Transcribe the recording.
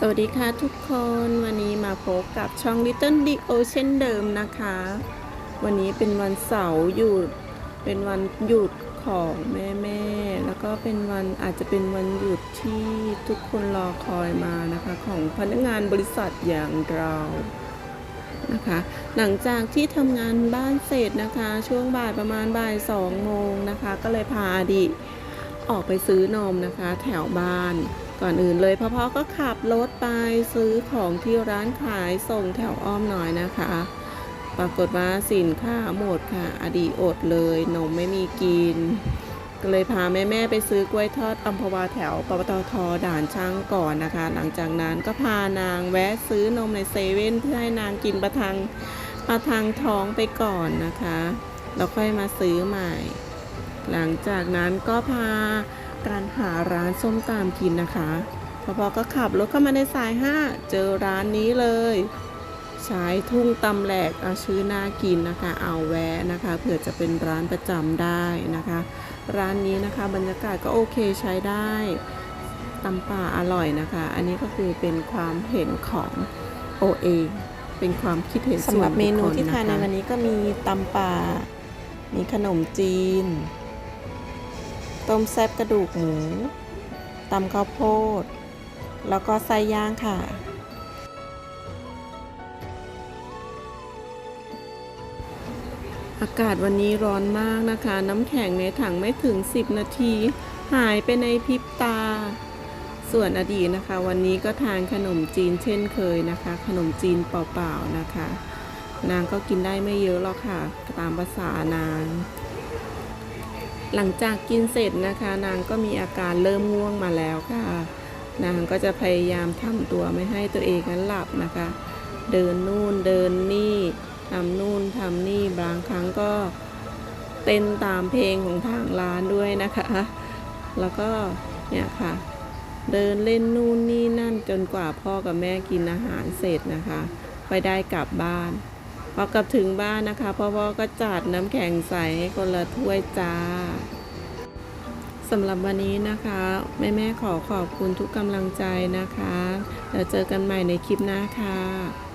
สวัสดีค่ะทุกคนวันนี้มาพบกับช่อง Little d o เช่นเดิมนะคะ วันนี้เป็นวันเสาร์หยุด เป็นวันหยุดของแม่แม่แล้วก็เป็นวันอาจจะเป็นวันหยุดที่ทุกคนรอคอยมานะคะ ของพนักงานบริษัทอย่างเรานะคะ หลังจากที่ทำงานบ้านเสร็จนะคะ ช่วงบ่ายประมาณบ่ายสองโมงนะคะ ก็เลยพาอดิออกไปซื้อนมนะคะ แถวบ้าน ก่อนอื่นเลยพ่อพ่อก็ขับรถไปซื้อของที่ร้านขายส่งแถวอ้อมหน่อยนะคะ ปรากฏว่าสินค้าหมดค่ะ อดีอดเลยนมไม่มีกิน ก็เลยพาแม่แม่ๆไปซื้อกล้วยทอดอัมพวาแถวปตทด่านช่างก่อนนะคะ หลังจากนั้นก็พานางแวะซื้อนมในเซเว่นเพื่อให้นางกินประทังประทังท้องไปก่อนนะคะแล้วค่อยมาซื้อใหม่ หลังจากนั้นก็พา การหาร้านส้มตำกินนะคะพอพอก็ขับรถเข้ามาในสาย 5 เจอร้านนี้เลยชายทุ่งตำแหลกเอาชื่อน่ากินนะคะ เอาแวะนะคะเผื่อจะเป็นร้านประจำได้นะคะ ร้านนี้นะคะบรรยากาศก็โอเคใช้ได้ตำป่าอร่อยนะคะ อันนี้ก็คือเป็นความเห็นของโอเองเป็นความคิดเห็นส่วนสำหรับเมนูที่ทานในวันนี้ก็มีตำป่ามีขนมจีน ต้มแซ่บกระดูกหมูตำข้าวโพด แล้วก็ไส้ย่างค่ะ อากาศวันนี้ร้อนมากนะคะ น้ำแข็งในถังไม่ถึง 10 นาที หายไปในพริบตา ส่วนอดีตนะคะ วันนี้ก็ทานขนมจีนเช่นเคยนะคะ ขนมจีนเปล่าๆนะคะ นางก็กินได้ไม่เยอะหรอกค่ะ ตามภาษานาง หลังจากกินเสร็จนะคะ นางก็มีอาการเริ่มง่วงมาแล้วค่ะ นางก็จะพยายามทำตัวไม่ให้ตัวเองนั้นหลับนะคะ เดินนู่นเดินนี่ทำนู่นทำนี่บางครั้งก็เต้นตามเพลงของทางร้านด้วยนะคะ แล้วก็เนี่ยค่ะ เดินเล่นนู่นนี่นั่นจนกว่าพ่อกับแม่กินอาหารเสร็จนะคะ ไปได้กลับบ้าน พอกลับถึงบ้านนะคะพ่อพ่อก็จัดน้ำแข็งใสให้คนละถ้วยจ้าสำหรับวันนี้นะคะแม่แม่ๆขอขอบคุณทุกกำลังใจนะคะ แล้วเจอกันใหม่ในคลิปหน้าค่ะ